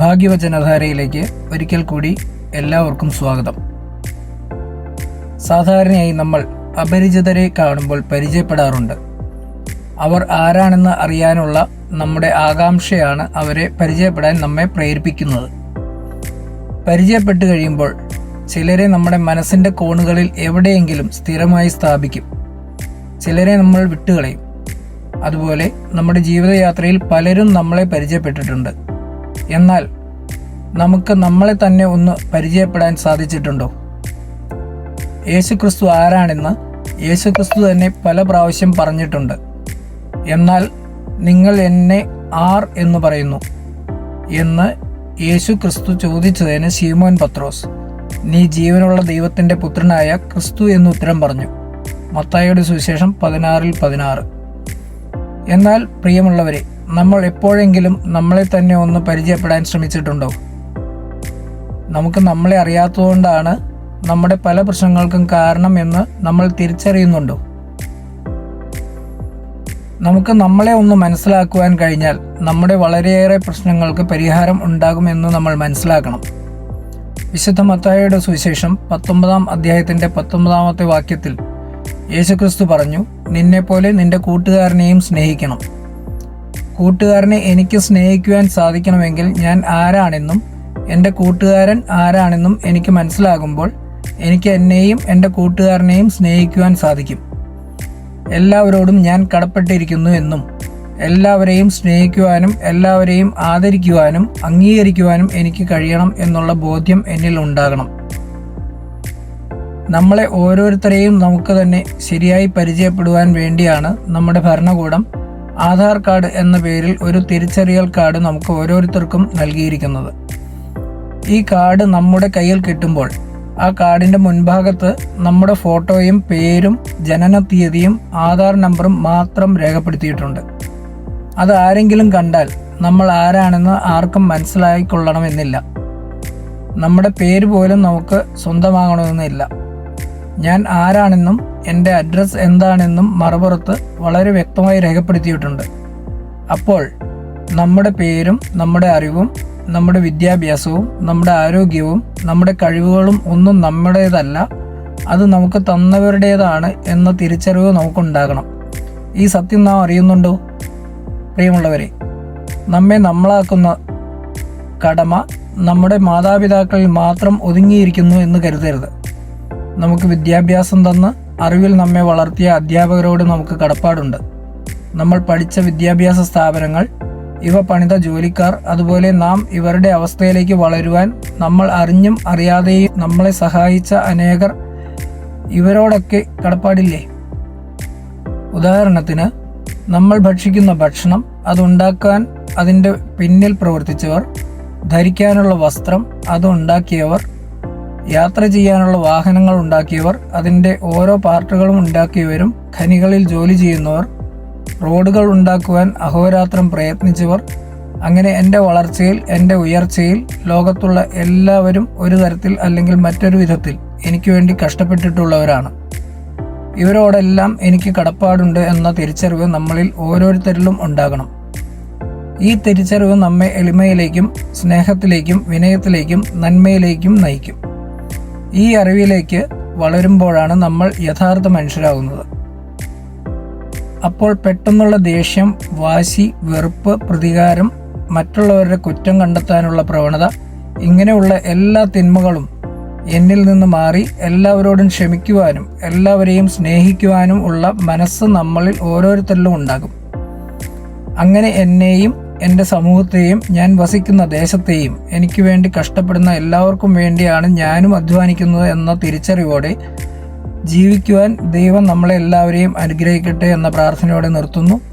ഭാഗ്യവചനധാരയിലേക്ക് ഒരിക്കൽ കൂടി എല്ലാവർക്കും സ്വാഗതം. സാധാരണയായി നമ്മൾ അപരിചിതരെ കാണുമ്പോൾ പരിചയപ്പെടാറുണ്ട്. അവർ ആരാണെന്ന് അറിയാനുള്ള നമ്മുടെ ആകാംക്ഷയാണ് അവരെ പരിചയപ്പെടാൻ നമ്മെ പ്രേരിപ്പിക്കുന്നത്. പരിചയപ്പെട്ട് കഴിയുമ്പോൾ ചിലരെ നമ്മുടെ മനസ്സിന്റെ കോണുകളിൽ എവിടെയെങ്കിലും സ്ഥിരമായി സ്ഥാപിക്കും. ചിലരെ നമ്മൾ വിട്ടുകളയും. അതുപോലെ നമ്മുടെ ജീവിതയാത്രയിൽ പലരും നമ്മളെ പരിചയപ്പെട്ടിട്ടുണ്ട്. എന്നാൽ നമുക്ക് നമ്മളെ തന്നെ ഒന്ന് പരിചയപ്പെടാൻ സാധിച്ചിട്ടുണ്ടോ? യേശുക്രിസ്തു ആരാണെന്ന് യേശുക്രിസ്തു തന്നെ പല പ്രാവശ്യം പറഞ്ഞിട്ടുണ്ട്. എന്നാൽ നിങ്ങൾ എന്നെ ആർ എന്ന് പറയുന്നു എന്ന് യേശു ക്രിസ്തു ചോദിച്ചതിന് ശീമോൻ പത്രോസ് നീ ജീവനുള്ള ദൈവത്തിന്റെ പുത്രനായ ക്രിസ്തു എന്ന് ഉത്തരം പറഞ്ഞു. മത്തായിയുടെ സുവിശേഷം പതിനാറിൽ പതിനാറ്. എന്നാൽ പ്രിയമുള്ളവരെ നമ്മൾ എപ്പോഴെങ്കിലും നമ്മളെ തന്നെ ഒന്ന് പരിചയപ്പെടാൻ ശ്രമിച്ചിട്ടുണ്ടോ? നമുക്ക് നമ്മളെ അറിയാത്തതുകൊണ്ടാണ് നമ്മുടെ പല പ്രശ്നങ്ങൾക്കും കാരണം എന്ന് നമ്മൾ തിരിച്ചറിയുന്നുണ്ടോ? നമുക്ക് നമ്മളെ ഒന്ന് മനസ്സിലാക്കുവാൻ കഴിഞ്ഞാൽ നമ്മുടെ വളരെയേറെ പ്രശ്നങ്ങൾക്ക് പരിഹാരം ഉണ്ടാകുമെന്ന് നമ്മൾ മനസ്സിലാക്കണം. വിശുദ്ധ മത്തായയുടെ സുവിശേഷം പത്തൊമ്പതാം അധ്യായത്തിന്റെ പത്തൊമ്പതാമത്തെ വാക്യത്തിൽ യേശുക്രിസ്തു പറഞ്ഞു നിന്നെപ്പോലെ നിന്റെ കൂട്ടുകാരനെയും സ്നേഹിക്കണം. കൂട്ടുകാരനെ എനിക്ക് സ്നേഹിക്കുവാൻ സാധിക്കണമെങ്കിൽ ഞാൻ ആരാണെന്നും എന്റെ കൂട്ടുകാരൻ ആരാണെന്നും എനിക്ക് മനസ്സിലാകുമ്പോൾ എനിക്ക് എന്നെയും എന്റെ കൂട്ടുകാരനെയും സ്നേഹിക്കുവാൻ സാധിക്കും. എല്ലാവരോടും ഞാൻ കടപ്പെട്ടിരിക്കുന്നു എന്നും എല്ലാവരെയും സ്നേഹിക്കുവാനും എല്ലാവരെയും ആദരിക്കുവാനും അംഗീകരിക്കുവാനും എനിക്ക് കഴിയണം എന്നുള്ള ബോധ്യം എന്നിൽ ഉണ്ടാകണം. നമ്മളെ ഓരോരുത്തരെയും നമുക്ക് തന്നെ ശരിയായി പരിചയപ്പെടുവാൻ വേണ്ടിയാണ് നമ്മുടെ ഭരണകൂടം ആധാർ കാർഡ് എന്ന പേരിൽ ഒരു തിരിച്ചറിയൽ കാർഡ് നമുക്ക് ഓരോരുത്തർക്കും നൽകിയിരിക്കുന്നത്. ഈ കാർഡ് നമ്മുടെ കയ്യിൽ കിട്ടുമ്പോൾ ആ കാർഡിന്റെ മുൻഭാഗത്ത് നമ്മുടെ ഫോട്ടോയും പേരും ജനന തീയതിയും ആധാർ നമ്പറും മാത്രം രേഖപ്പെടുത്തിയിട്ടുണ്ട്. അത് ആരെങ്കിലും കണ്ടാൽ നമ്മൾ ആരാണെന്ന് ആർക്കും മനസ്സിലായിക്കൊള്ളണമെന്നില്ല. നമ്മുടെ പേര് പോലും നമുക്ക് സ്വന്തമാകണമെന്നില്ല. ഞാൻ ആരാണെന്നും എന്റെ അഡ്രസ്സ് എന്താണെന്നും മറുപുറത്ത് വളരെ വ്യക്തമായി രേഖപ്പെടുത്തിയിട്ടുണ്ട്. അപ്പോൾ നമ്മുടെ പേരും നമ്മുടെ അറിവും നമ്മുടെ വിദ്യാഭ്യാസവും നമ്മുടെ ആരോഗ്യവും നമ്മുടെ കഴിവുകളും ഒന്നും നമ്മുടേതല്ല. അത് നമുക്ക് തന്നവരുടേതാണ് എന്ന തിരിച്ചറിവ് നമുക്കുണ്ടാകണം. ഈ സത്യം നാം അറിയുന്നുണ്ടോ? പ്രിയമുള്ളവരെ നമ്മെ നമ്മളാക്കുന്ന കടമ നമ്മുടെ മാതാപിതാക്കളിൽ മാത്രം ഒതുങ്ങിയിരിക്കുന്നു എന്ന് കരുതരുത്. നമുക്ക് വിദ്യാഭ്യാസം തന്ന് അറിവിൽ നമ്മെ വളർത്തിയ അധ്യാപകരോട് നമുക്ക് കടപ്പാടുണ്ട്. നമ്മൾ പഠിച്ച വിദ്യാഭ്യാസ സ്ഥാപനങ്ങൾ ഇവ പണിത ജോലിക്കാർ അതുപോലെ നാം ഇവരുടെ അവസ്ഥയിലേക്ക് വളരുവാൻ നമ്മൾ അറിഞ്ഞും അറിയാതെയും നമ്മളെ സഹായിച്ച അനേകർ ഇവരോടൊക്കെ കടപ്പാടില്ലേ? ഉദാഹരണത്തിന് നമ്മൾ ഭക്ഷിക്കുന്ന ഭക്ഷണം അതുണ്ടാക്കാൻ അതിന്റെ പിന്നിൽ പ്രവർത്തിച്ചവർ ധരിക്കാനുള്ള വസ്ത്രം അത് ഉണ്ടാക്കിയവർ യാത്ര ചെയ്യാനുള്ള വാഹനങ്ങൾ ഉണ്ടാക്കിയവർ അതിന്റെ ഓരോ പാർട്ടുകളും ഉണ്ടാക്കിയവരും ഖനികളിൽ ജോലി ചെയ്യുന്നവർ റോഡുകൾ ഉണ്ടാക്കുവാൻ അഹോരാത്രം പ്രയത്നിച്ചവർ അങ്ങനെ എന്റെ വളർച്ചയിൽ എന്റെ ഉയർച്ചയിൽ ലോകത്തുള്ള എല്ലാവരും ഒരു തരത്തിൽ അല്ലെങ്കിൽ മറ്റൊരു വിധത്തിൽ എനിക്ക് വേണ്ടി കഷ്ടപ്പെട്ടിട്ടുള്ളവരാണ്. ഇവരോടെല്ലാം എനിക്ക് കടപ്പാടുണ്ട് എന്ന തിരിച്ചറിവ് നമ്മളിൽ ഓരോരുത്തരിലും ഉണ്ടാകണം. ഈ തിരിച്ചറിവ് നമ്മെ എളിമയിലേക്കും സ്നേഹത്തിലേക്കും വിനയത്തിലേക്കും നന്മയിലേക്കും നയിക്കും. ഈ അറിവിലേക്ക് വളരുമ്പോഴാണ് നമ്മൾ യഥാർത്ഥ മനുഷ്യരാകുന്നത്. അപ്പോൾ പെട്ടെന്നുള്ള ദേഷ്യം വാശി വെറുപ്പ് പ്രതികാരം മറ്റുള്ളവരുടെ കുറ്റം കണ്ടെത്താനുള്ള പ്രവണത ഇങ്ങനെയുള്ള എല്ലാ തിന്മകളും എന്നിൽ നിന്ന് മാറി എല്ലാവരോടും ക്ഷമിക്കുവാനും എല്ലാവരെയും സ്നേഹിക്കുവാനും ഉള്ള മനസ്സ് നമ്മളിൽ ഓരോരുത്തരിലും ഉണ്ടാകും. അങ്ങനെ എന്നെയും എന്റെ സമൂഹത്തെയും ഞാൻ വസിക്കുന്ന ദേശത്തെയും എനിക്ക് വേണ്ടി കഷ്ടപ്പെടുന്ന എല്ലാവർക്കും വേണ്ടിയാണ് ഞാനും അധ്വാനിക്കുന്നത് എന്ന തിരിച്ചറിവോടെ ജീവിക്കുവാൻ ദൈവം നമ്മളെ എല്ലാവരെയും അനുഗ്രഹിക്കട്ടെ എന്ന പ്രാർത്ഥനയോടെ നിർത്തുന്നു.